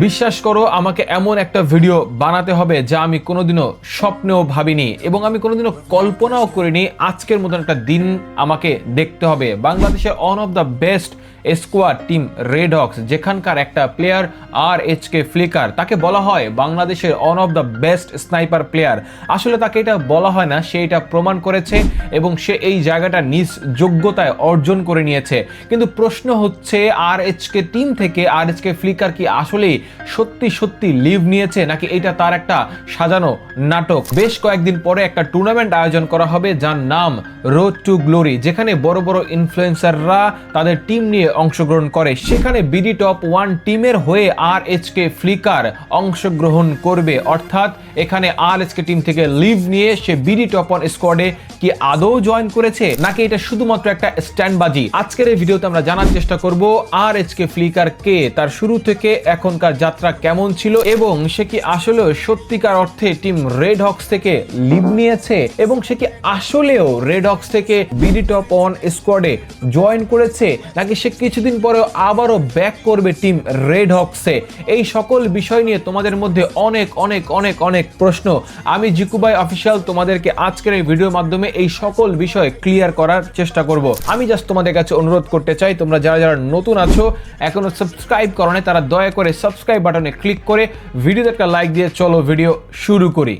বিশ্বাস করো, আমাকে এমন একটা ভিডিও বানাতে হবে যা আমি কোনোদিনও স্বপ্নেও ভাবিনি এবং আমি কোনোদিনও কল্পনাও করিনি আজকের মতন একটা দিন আমাকে দেখতে হবে। বাংলাদেশে one of the best squad team red hawks যেখানকার একটা player R H K flicker তাকে বলা হয় বাংলাদেশের one of the best sniper player আসলে তাকে এটা বলা হয় না, সে এটা প্রমাণ করেছে এবং সে এই জায়গাটা নিজ যোগ্যতায় অর্জন করে নিয়েছে। কিন্তু প্রশ্ন হচ্ছে আর এইচ কে টিম থেকে আর এইচ কে ফ্লিকার কি আসলেই সত্যি সত্যি লিভ নিয়েছে, নাকি এটা তার একটা সাজানো নাটক? বেশ কয়েকদিন পরে একটা টুর্নামেন্ট আয়োজন করা হবে, যার নাম রোড টু গ্লোরি যেখানে বড় বড় ইনফ্লুয়েন্সাররা তাদের টিম নিয়ে অংশগ্রহণ করে। সেখানে বিডি টপ ওয়ান টিমের হয়ে আর এইচ কে ফ্লিকার অংশগ্রহণ করবে। অর্থাৎ এখানে আর এইচ কে টিম থেকে লিভ নিয়ে সে বিডি টপ ওয়ান স্কোয়াডে কি আদৌ জয়েন করেছে? নাকি এটা শুধুমাত্র একটা স্ট্যান্ডবাজি? আজকের এই ভিডিওতে আমরা জানার চেষ্টা করব আর এইচ কে ফ্লিকার কে? তার শুরু থেকে এখনকার যাত্রা কেমন ছিল এবং সে কি আসলে সত্যিকার অর্থে টিম রেড হক্স থেকে লিভ নিয়েছে? এবং সে কি আসলেও রেড হক্স থেকে বিডি টপ ওয়ান স্কোয়াডে জয়েন করেছে? নাকি সে কিছুদিন পরে আবারও ব্যাক করবে টিম রেড হকসে এই সকল বিষয় নিয়ে তোমাদের মধ্যে অনেক অনেক অনেক অনেক প্রশ্ন। আমি জিকুবাই অফিসিয়াল তোমাদেরকে আজকের এই ভিডিওর মাধ্যমে এই সকল বিষয় ক্লিয়ার করার চেষ্টা করব। আমি জাস্ট তোমাদের কাছে অনুরোধ করতে চাই, তোমরা যারা যারা নতুন আছো, এখনও সাবস্ক্রাইব করো তারা দয়া করে সাবস্ক্রাইব বাটনে ক্লিক করে ভিডিওতে একটা লাইক দিয়ে চলো ভিডিও শুরু করি।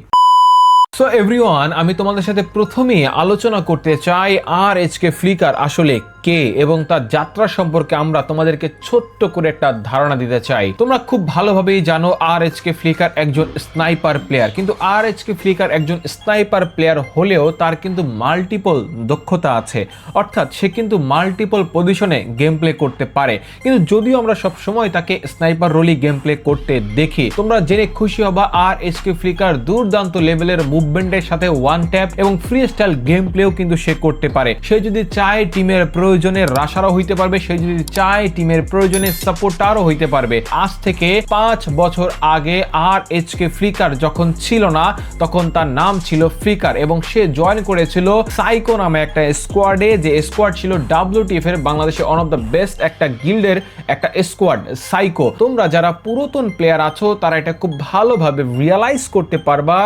সো এভরিওয়ান আমি তোমাদের সাথে প্রথমেই আলোচনা করতে চাই আর এইচ কে ফ্লিকার আসলে কে এবং তার যাত্রা সম্পর্কে আমরা তোমাদেরকে ছোট্ট করে একটা ধারণা দিতে চাই। তোমরা খুব ভালোভাবেই জানো আর এইচ কে ফ্লিকার একজন স্নাইপার প্লেয়ার কিন্তু আর এইচ কে ফ্লিকার একজন স্নাইপার প্লেয়ার হলেও তার কিন্তু মাল্টিপল দক্ষতা আছে। অর্থাৎ সে কিন্তু মাল্টিপল পজিশনে গেম প্লে করতে পারে। কিন্তু যদিও আমরা সব সময় তাকে স্নাইপার রোলি গেম প্লে করতে দেখি, তোমরা জেনে খুশি হবা আর এইচ কে ফ্লিকার দুর্দান্ত লেভেলের মুভমেন্টের সাথে ওয়ান ট্যাপ এবং ফ্রি স্টাইল গেম প্লেও কিন্তু সে করতে পারে। সে যদি চায় টিমের প্রয়োজনে রাশারও হইতে পারবে। সে যদি চায়, টিমের প্রয়োজনে সাপোর্টারও হইতে পারবে। আজ থেকে পাঁচ বছর আগে আর এইচ কে ফ্লিকার যখন ছিল না, তখন তার নাম ছিল ফ্লিকার এবং সে জয়েন করেছিল সাইকো নামে একটা স্কোয়াডে। যে স্কোয়াড ছিল ডাব্লিউটিএফ এর বাংলাদেশে ওয়ান অফ দ্য বেস্ট একটা গিল্ডের একটা স্কোয়াড, সাইকো। তোমরা যারা পুরাতন প্লেয়ার আছো, তারা এটা খুব ভালোভাবে রিয়ালাইজ করতে পারবা।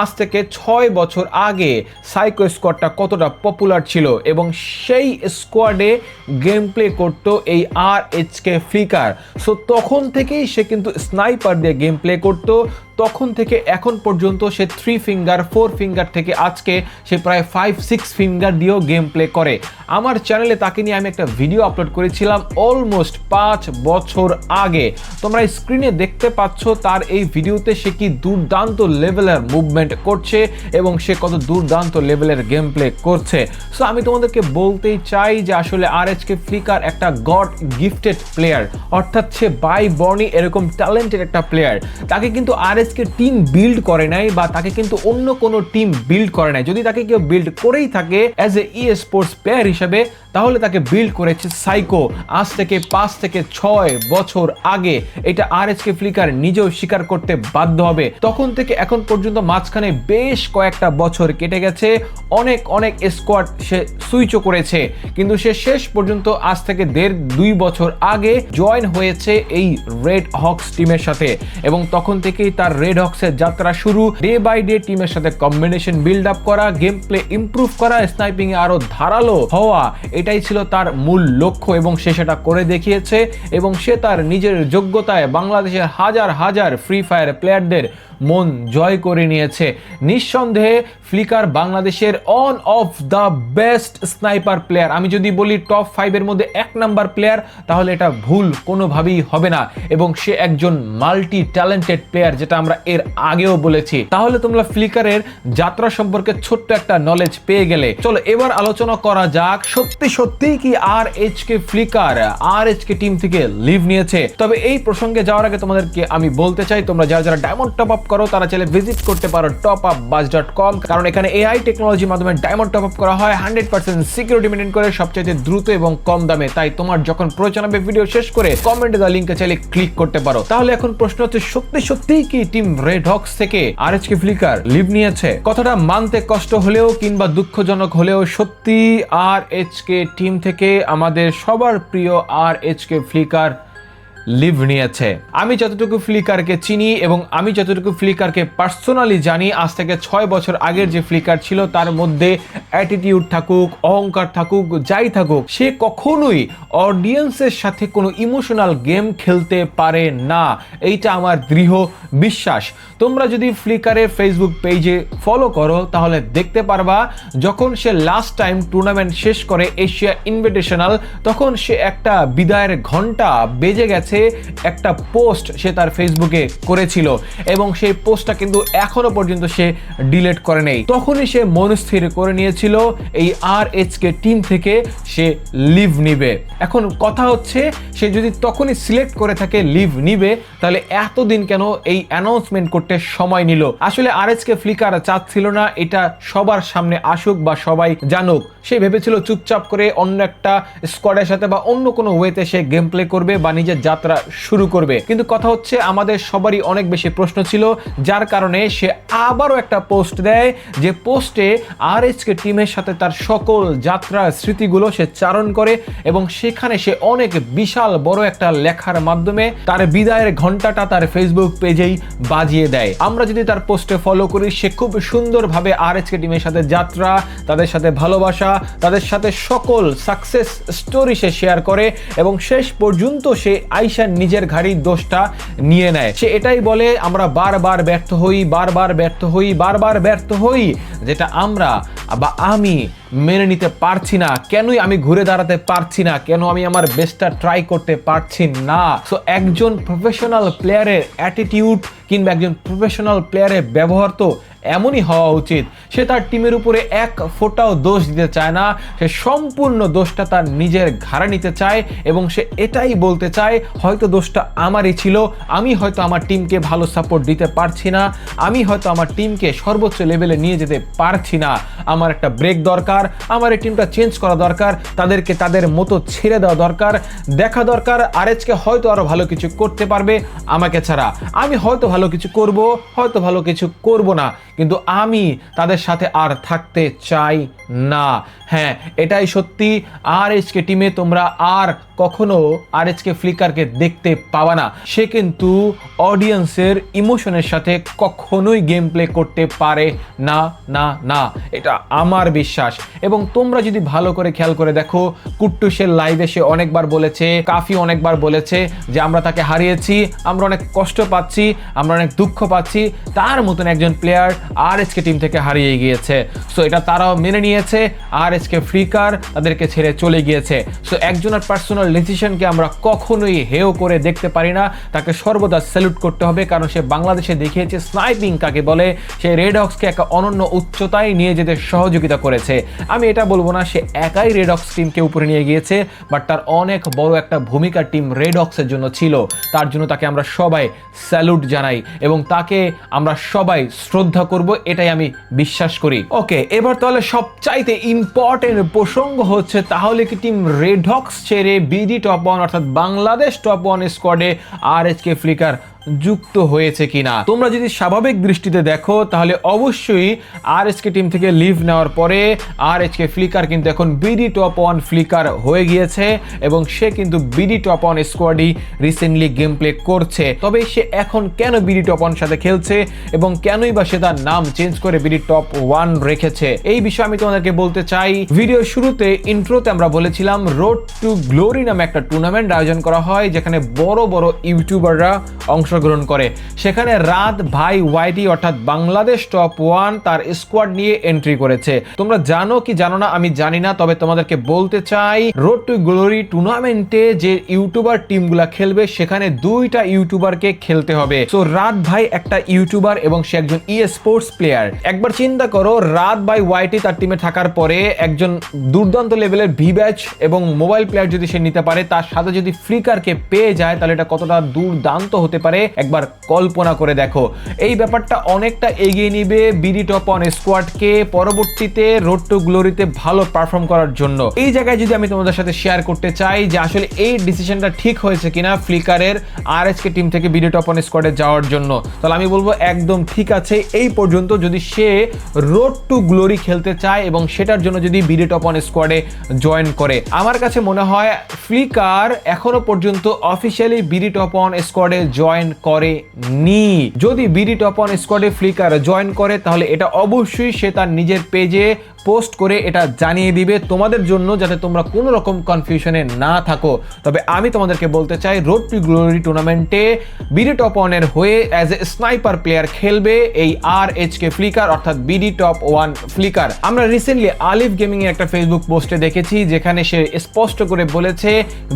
আজ থেকে ছয় বছর আগে সাইকো স্কোয়াডটা কতটা পপুলার ছিল এবং সেই স্কোয়াডে গেম প্লে করতো এই আর এইচকে ফ্লিকার সো তখন থেকেই সে কিন্তু স্নাইপার দিয়ে গেম প্লে করতো। তখন থেকে এখন পর্যন্ত সে থ্রি ফিঙ্গার ফোর ফিঙ্গার থেকে আজকে সে প্রায় ফাইভ সিক্স ফিঙ্গার দিয়েও গেম প্লে করে। আমার চ্যানেলে তাকে নিয়ে আমি একটা ভিডিও আপলোড করেছিলাম অলমোস্ট পাঁচ বছর আগে। তোমরা স্ক্রিনে দেখতে পাচ্ছ তার এই ভিডিওতে সে কি দুর্দান্ত লেভেলের মুভমেন্ট করছে এবং সে কত দুর্দান্ত লেভেলের গেম প্লে করছে। সো আমি তোমাদেরকে বলতেই চাই যে আসলে আর কে ফ্লিকার একটা গড গিফটেড প্লেয়ার অর্থাৎ সে বাই বর্নি এরকম ট্যালেন্টেড একটা প্লেয়ার তাকে কিন্তু আর কে টিম বিল্ড করে নাই বা তাকে কিন্তু অন্য কোনো টিম বিল্ড করে নাই। যদি তাকে কেউ বিল্ড করেই থাকে as a esports player হিসেবে তাহলে তাকে বিল্ড করেছে সাইকো আজ থেকে পাঁচ থেকে ছয় বছর আগে এটা আর এস কে ফ্লিকার নিজেও স্বীকার করতে বাধ্য হবে। তখন থেকে এখন পর্যন্ত মাঝখানে বেশ কয়েকটা বছর কেটে গেছে। অনেক অনেক স্কোয়াড সে সুইচও করেছে। কিন্তু সে শেষ পর্যন্ত আজ থেকে দেড়, দুই বছর আগে জয়েন হয়েছে এই রেড হক্স টিমের সাথে। এবং তখন থেকেই তার রেড হক্সের যাত্রা শুরু। ডে বাই ডে টিমের সাথে কম্বিনেশন বিল্ড আপ করা গেম প্লে ইম্প্রুভ করা স্নাইপিং এ আরও ধারালো হওয়া এটাই ছিল তার মূল লক্ষ্য এবং সে সেটা করে দেখিয়েছে এবং সে তার নিজের যোগ্যতায় বাংলাদেশের হাজার হাজার ফ্রি ফায়ার প্লেয়ারদের মন জয় করে নিয়েছে। নিঃসন্দেহে ফ্লিকার বাংলাদেশের one of the best sniper player আমি যদি বলি টপ ফাইভের মধ্যে এক নাম্বার প্লেয়ার তাহলে এটা ভুল কোনোভাবেই হবে না। এবং সে একজন মাল্টি ট্যালেন্টেড প্লেয়ার যেটা আমরা এর আগেও বলেছি। তাহলে তোমরা ফ্লিকারের যাত্রা সম্পর্কে ছোট্ট একটা নলেজ পেয়ে গেলে। চলো এবার আলোচনা করা যাক, সত্যি সত্যি কি R H K Flicker R H K team থেকে লিভ নিয়েছে? তবে এই প্রসঙ্গে যাওয়ার আগে তোমাদেরকে আমি বলতে চাই, তোমরা যারা যারা ডায়মন্ড টপ আপ করো, তারা চাইলে ভিজিট করতে পারো top up bus dot com কারণ এখানে এআই টেকনোলজির মাধ্যমে ডায়মন্ড টপ আপ করা হয় হান্ড্রেড পার্সেন্ট সিকিউরিটি মেনটেন করে সবচেয়ে দ্রুত এবং কম দামে। তাই তোমার যখন প্রয়োজন হবে ভিডিও শেষ করে কমেন্টে দেওয়া লিঙ্কে চাইলে ক্লিক করতে পারো। তাহলে এখন প্রশ্ন হচ্ছে, সত্যি সত্যি কি টিম রেড হক্স থেকে R H K Flicker leave নিয়েছে? কথাটা মানতে কষ্ট হলেও কিংবা দুঃখজনক হলেও সত্যি আর এইচ কে টিম থেকে আমাদের সবার প্রিয় R H K Flicker leave নিয়েছে। আমি যতটুকু ফ্লিকারকে চিনি এবং আমি যতটুকু ফ্লিকারকে পার্সোনালি জানি, আজ থেকে ছয় বছর আগের যে ফ্লিকার ছিল, তার মধ্যে অ্যাটিটিউড থাকুক, অহংকার থাকুক, যাই থাকুক, সে কখনোই অডিয়েন্সের সাথে কোনো ইমোশনাল গেম খেলতে পারে না। এইটা আমার দৃঢ় বিশ্বাস। তোমরা যদি ফ্লিকারে ফেসবুক পেজে ফলো করো, তাহলে দেখতে পারবা, যখন সে লাস্ট টাইম টুর্নামেন্ট শেষ করে এশিয়া ইনভিটেশনাল তখন সে একটা বিদায়ের ঘণ্টা বেজে গেছে, একটা পোস্ট সে তার ফেসবুকে করেছিল। এবং সেই পোস্টটা কিন্তু এখনও পর্যন্ত সে ডিলেট করে নেই। তখনই সে মনস্থির করে নিয়েছিল এই আর কে টিম থেকে সে লিভ নিবে। এখন কথা হচ্ছে, সে যদি তখনই সিলেক্ট করে থাকে লিভ নিবে, তাহলে এতদিন কেন এই অ্যানাউন্সমেন্ট করতে সময় নিল? আসলে আর কে ফ্লিকার চাচ্ছিল না, এটা সবার সামনে আসুক বা সবাই জানুক। সে ভেবেছিল চুপচাপ করে অন্য একটা স্কোয়াডের সাথে বা অন্য কোনো ওয়েতে সে গেম প্লে করবে বা নিজের যাত্রা শুরু করবে। কিন্তু কথা হচ্ছে, আমাদের সবারই অনেক বেশি প্রশ্ন ছিল, যার কারণে সে আবারও একটা পোস্ট দেয়, যে পোস্টে আর কে টিমের সাথে তার সকল যাত্রা স্মৃতিগুলো সে চারণ করে এবং সেখানে সে অনেক বিশাল বড় একটা লেখার মাধ্যমে তার বিদায়ের ঘন্টাটা তার ফেসবুক পেজেই বাজিয়ে দেয়। আমরা যদি তার পোস্টে ফলো করি, সে খুব সুন্দরভাবে আর এস কে টিমের সাথে যাত্রা, তাদের সাথে ভালোবাসা, তাদের সাথে সকল সাকসেস স্টোরি সে শেয়ার করে এবং শেষ পর্যন্ত সে আইসার নিজের ঘাড়ির দোষটা নিয়ে নেয়। সে এটাই বলে, আমরা বারবার ব্যর্থ হই, বারবার ব্যর্থ হই, বারবার ব্যর্থ হই। যেটা আমরা বা আমি মেনে নিতে পারছি না। কেনই আমি ঘুরে দাঁড়াতে পারছি না? কেন আমি আমার বেস্টটা ট্রাই করতে পারছি না? সো একজন প্রফেশনাল প্লেয়ারের অ্যাটিটিউড কিংবা একজন প্রফেশনাল প্লেয়ারের ব্যবহার তো এমনই হওয়া উচিত। সে তার টিমের উপরে এক ফোটাও দোষ দিতে চায় না। সে সম্পূর্ণ দোষটা তার নিজের ঘাড়ে নিতে চায় এবং সে এটাই বলতে চায়, হয়তো দোষটা আমারই ছিল। আমি হয়তো আমার টিমকে ভালো সাপোর্ট দিতে পারছি না। আমি হয়তো আমার টিমকে সর্বোচ্চ লেভেলে নিয়ে যেতে পারছি না। আমার একটা ব্রেক দরকার। আমার এই টিমটা চেঞ্জ করা দরকার, তাদেরকে তাদের মতো ছেড়ে দেওয়া দরকার, দেখা দরকার আরএচকে হয়তো আরও ভালো কিছু করতে পারবে আমাকে ছাড়া। আমি হয়তো ভালো কিছু করব, হয়তো ভালো কিছু করব না, কিন্তু আমি তাদের সাথে আর থাকতে চাই না। হ্যাঁ এটাই সত্যি আর এজকে টিমে তোমরা আর কখনো আর কে ফ্লিকারকে দেখতে পাবা না। সে কিন্তু অডিয়েন্সের ইমোশনের সাথে কখনোই গেম প্লে করতে পারে না না না। এটা আমার বিশ্বাস। এবং তোমরা যদি ভালো করে খেয়াল করে দেখো, কুট্টুসের লাইভে সে অনেকবার বলেছে, কাফি অনেকবার বলেছে যে, আমরা তাকে হারিয়েছি, আমরা অনেক কষ্ট পাচ্ছি, আমরা অনেক দুঃখ পাচ্ছি। তার মতন একজন প্লেয়ার আর কে টিম থেকে হারিয়ে গিয়েছে। সো এটা তারাও মেনে নিয়েছে আর কে ফ্রিকার তাদেরকে ছেড়ে চলে গিয়েছে। সো একজনের পার্সোনাল ডিসিশনকে আমরা কখনোই হেও করে দেখতে পারি না। তাকে সর্বদা স্যালুট করতে হবে, কারণ সে বাংলাদেশে দেখিয়েছে স্নাইপিং কাকে বলে। সে রেড হক্সকে একটা অনন্য উচ্চতায় নিয়ে যেতে সহযোগিতা করেছে। আমি এটা বলব না, সে একাই রেড হক্স টিমকে উপরে নিয়ে গিয়েছে বাট তার অনেক বড় একটা ভূমিকা টিম রেড হক্সের জন্য ছিল। তার জন্য তাকে আমরা সবাই স্যালুট জানাই এবং তাকে আমরা সবাই শ্রদ্ধা করব, এটাই আমি বিশ্বাস করি। ওকে এবার তাহলে সবচাইতে ইম্পর্টেন্ট প্রসঙ্গ হচ্ছে, তাহলে কি টিম রেড হক্স ছেড়ে বিডি টপ ওয়ান অর্থাৎ বাংলাদেশ টপ ওয়ান স্কোয়াডে আর এইচ কে ফ্লিকার যুক্ত হয়েছে কিনা। তোমরা যদি স্বাভাবিক দৃষ্টিতে দেখো, তাহলে অবশ্যই আর কে টিম থেকে লিভ নেওয়ার পরে আর কে ফ্লিকার কিন্তু এখন বিডি টপ ওয়ান ফ্লিকার হয়ে গিয়েছে এবং সে কিন্তু বিডি টপ ওয়ান স্কোয়াডই রিসেন্টলি গেম প্লে করছে। তবে সে এখন কেন বিডি টপ ওয়ান সাথে খেলছে এবং কেনই বা সে তার নাম চেঞ্জ করে বিডি টপ ওয়ান রেখেছে? এই বিষয়ে আমি তোমাদেরকে বলতে চাই। ভিডিও শুরুতে ইন্ট্রোতে আমরা বলেছিলাম রোড টু গ্লোরি নামে একটা টুর্নামেন্ট আয়োজন করা হয়, যেখানে বড় বড় ইউটিউবাররা অংশগ্রহণ করে। সেখানে রাত ভাই ওয়াইটি অর্থাৎ বাংলাদেশ টপ ওয়ান তার স্কোয়াড নিয়ে এন্ট্রি করেছে। তোমরা জানো কি জানো না আমি জানি না, তবে তোমাদেরকে বলতে চাই, রোড টু গ্লোরি টুর্নামেন্টে যে ইউটিউবার টিমগুলা খেলবে, সেখানে দুইটা ইউটিউবারকে খেলতে হবে। তো রাত ভাই একটা ইউটিউবার এবং সে একজন ই স্পোর্টস প্লেয়ার একবার চিন্তা করো রাত ভাই ওয়াইটি তার টিমে থাকার পরে একজন দুর্দান্ত লেভেলের ভি ব্যাচ এবং মোবাইল প্লেয়ার যদি সে নিতে পারে, তার সাথে যদি ফ্লিকারকে পেয়ে যায়, তাহলে এটা কতটা দুর্দান্ত হতে পারে? একবার কল্পনা করে দেখো। এই ব্যাপারটা অনেকটা এগিয়ে নিবে বিডি টপ অন স্কোয়াডকে পরবর্তীতে রোড টু গ্লোরিতে ভালো পারফর্ম করার জন্য। এই জায়গায় যদি আমি তোমাদের সাথে শেয়ার করতে চাই যে আসলে এই ডিসিশনটা ঠিক হয়েছে কিনা ফ্লিকারের আর এসকে টিম থেকে বিডি টপ অন স্কোয়াডে যাওয়ার জন্য। তাহলে আমি বলব একদম ঠিক আছে। এই পর্যন্ত যদি সে রোড টু গ্লোরি খেলতে চায় এবং সেটার জন্য যদি বিডি টপ অন স্কোয়াডে জয়েন করে। আমার কাছে মনে হয় ফ্লিকার এখনও পর্যন্ত অফিসিয়ালি বিডি টপ অন স্কোয়াডে জয়েন করে নি। যদি বিডি টপ অন স্কোয়াডে ফ্লিকার জয়েন করে, তাহলে এটা অবশ্যই সে তার নিজের পেজে পোস্ট করে এটা জানিয়ে দিবে তোমাদের জন্য যাতে তোমরা কোনো রকম কনফিউশনে না থাকো। তবে আমি তোমাদেরকে বলতে চাই রোড টু গ্লোরি টুর্নামেন্টে বিডি টপ ওয়ানের হয়ে অ্যাজ এ স্নাইপার প্লেয়ার খেলবে এই আর এইচ কে ফ্লিকার অর্থাৎ বিডি টপ ওয়ান ফ্লিকার আমরা রিসেন্টলি আলিফ গেমিং এর একটা ফেসবুক পোস্টে দেখেছি, যেখানে সে স্পষ্ট করে বলেছে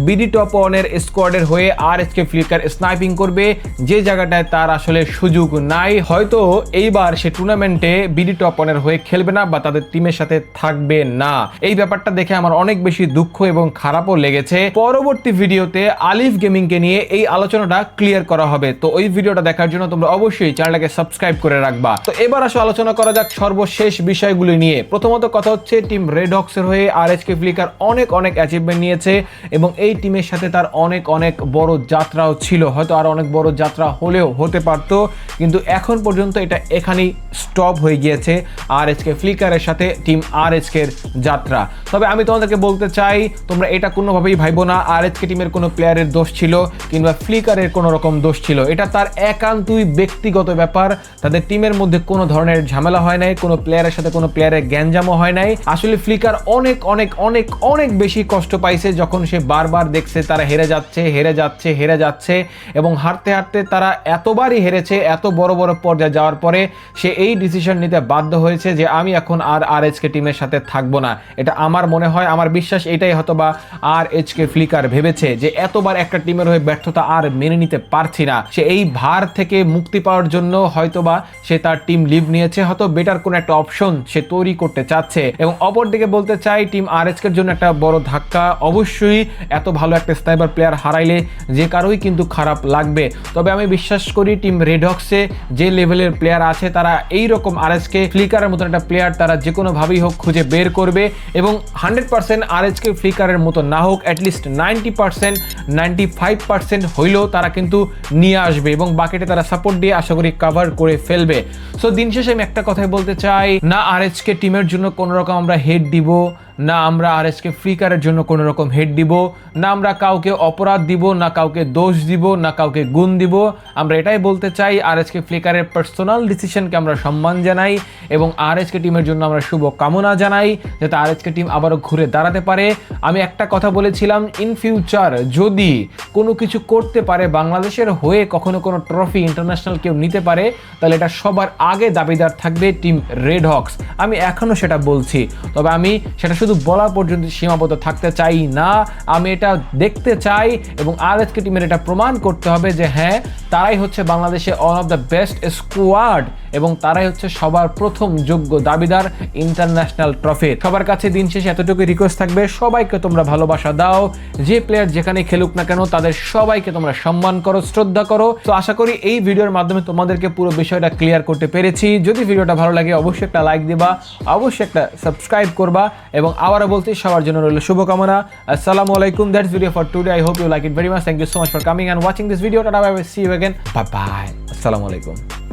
বিডি টপ ওয়ানের স্কোয়াডের হয়ে R H K Flicker sniping করবে। যে জায়গাটায় তার আসলে সুযোগ নাই, হয়তো এইবার সে টুর্নামেন্টে বিডি টপ ওয়ানের হয়ে খেলবে না বা তাদের টিমের সাথে থাকবে না। এই ব্যাপারটা দেখে আমার অনেক বেশি দুঃখ এবং খারাপও লেগেছে। পরবর্তী ভিডিওতে আলিফ গেমিং কে নিয়ে এই আলোচনাটা ক্লিয়ার করা হবে। তো ওই ভিডিওটা দেখার জন্য তোমরা অবশ্যই চ্যানেলটাকে সাবস্ক্রাইব করে রাখবা। তো এবার আসো, আলোচনা করা যাক সর্বশেষ বিষয়গুলি নিয়ে। প্রথমত কথা হচ্ছে টিম রেড হক্সের হয়ে আর এইচ কে ফ্লিকার অনেক অনেক অ্যাচিভমেন্ট নিয়েছে এবং এই টিমের সাথে তার অনেক অনেক বড় যাত্রাও ছিল। হয়তো আর অনেক বড় যাত্রা হলেও হতে পারতো। কিন্তু এখন পর্যন্ত এটা এখানেই স্টপ হয়ে গিয়েছে। আর এইচ কে ফ্লিকারের সাথে টিম আর কে যাত্রা। তবে আমি তোমাদেরকে বলতে চাই, তোমরা এটা কোনোভাবেই ভাইবো না। আর টিমের কোনো প্লেয়ারের দোষ ছিল, কিংবা ফ্লিকারের কোনো রকম দোষ ছিল। এটা তার একান্তই ব্যক্তিগত ব্যাপার। তাদের টিমের মধ্যে কোনো ধরনের ঝামেলা হয় নাই, কোনো প্লেয়ারের সাথে কোনো প্লেয়ারের গ্যাঞ্জামও হয় নাই। আসলে ফ্লিকার অনেক অনেক অনেক অনেক বেশি কষ্ট পাইছে যখন সে বারবার দেখছে তারা হেরে যাচ্ছে হেরে যাচ্ছে হেরে যাচ্ছে, এবং হারতে হারতে তারা এতবারই হেরেছে, এত বড় বড় পর্যায়ে যাওয়ার পরে সে এই ডিসিশন নিতে বাধ্য হয়েছে যে আমি এখন আর আর এইচকে টিমের সাথে থাকব না। এটা আমার মনে হয়, আমার বিশ্বাস এটাই হয়তো বা আর এইচকে ফ্লিকার ভেবেছে যে এতবার একটা টিমের হয়ে ব্যর্থতা আর মেনে নিতে পারছি না। সে এই ভার থেকে মুক্তি পাওয়ার জন্য হয়তোবা সে তার টিম লিভ নিয়েছে, হয়তো বেটার কোনো একটা অপশন সে তৈরি করতে চাচ্ছে। এবং অপরদিকে বলতে চাই, টিম আর এর জন্য একটা বড় ধাক্কা। অবশ্যই এত ভালো একটা স্নাইপার প্লেয়ার হারাইলে যে কারোই কিন্তু খারাপ লাগবে। তবে আমি বিশ্বাস করি, টিম রেডক্সে যে লেভেলের প্লেয়ার আছে, তারা এই রকম আর এসকে ফ্লিকারের মতন একটা প্লেয়ার তারা যে কোনোভাবেই হোক খুঁজে বের করবে এবং hundred percent R S K ফ্লিকারের মতো না হোক at least ninety percent, ninety five percent হইলেও তারা কিন্তু নিয়ে আসবে এবং বাকিটা তারা সাপোর্ট দিয়ে আশা করি কাভার করে ফেলবে। সো দিন শেষে আমি একটা কথাই বলতে চাই, না আর কে টিমের জন্য কোনোরকম আমরা হেড দিব, না আমরা আর এসকে ফ্লিকারের জন্য কোনোরকম হেড দিব না আমরা কাউকে অপরাধ দিব, না কাউকে দোষ দিব, না কাউকে গুণ দিব। আমরা এটাই বলতে চাই আর এসকে ফ্লিকারের পার্সোনাল ডিসিশনকে আমরা সম্মান জানাই এবং আর এসকে টিমের জন্য আমরা শুভ কামনা জানাই, যাতে আর এসকে টিম আবারও ঘুরে দাঁড়াতে পারে। আমি একটা কথা বলেছিলাম ইন ফিউচার যদি কোনো কিছু করতে পারে, বাংলাদেশের হয়ে কখনো কোনো ট্রফি ইন্টারন্যাশনাল কেউ নিতে পারে, তাহলে এটা সবার আগে দাবিদার থাকবে টিম রেড হক্স আমি এখনও সেটা বলছি, তবে আমি সেটা শুধু বলা পর্যন্ত সীমাবদ্ধ থাকতে চাই না। আমি এটা দেখতে চাই এবং আর এসকে টিমের এটা প্রমাণ করতে হবে যে হ্যাঁ তারাই হচ্ছে বাংলাদেশে one of the best squad এবং তারাই হচ্ছে সবার প্রথম যোগ্য দাবিদার ইন্টারন্যাশনাল ট্রফি। সবার কাছে দিন শেষে এতটুকু রিকোয়েস্ট থাকবে, সবাইকে তোমরা ভালোবাসা দাও। যে প্লেয়ার যেখানে খেলুক না কেন, তাদের সবাইকে তোমরা সম্মান করো, শ্রদ্ধা করো। তো আশা করি এই ভিডিওর মাধ্যমে তোমাদেরকে পুরো বিষয়টা ক্লিয়ার করতে পেরেছি। যদি ভিডিওটা ভালো লাগে, অবশ্যই একটা লাইক দিবা, অবশ্যই একটা সাবস্ক্রাইব করবা এবং আবারও বলছি সবার জন্য রইল শুভকামনা। আসসালামু আলাইকুম that's video for today I hope you like it very much thank you so much for coming and watching this video tata bye see you again bye bye আসসালামু আলাইকুম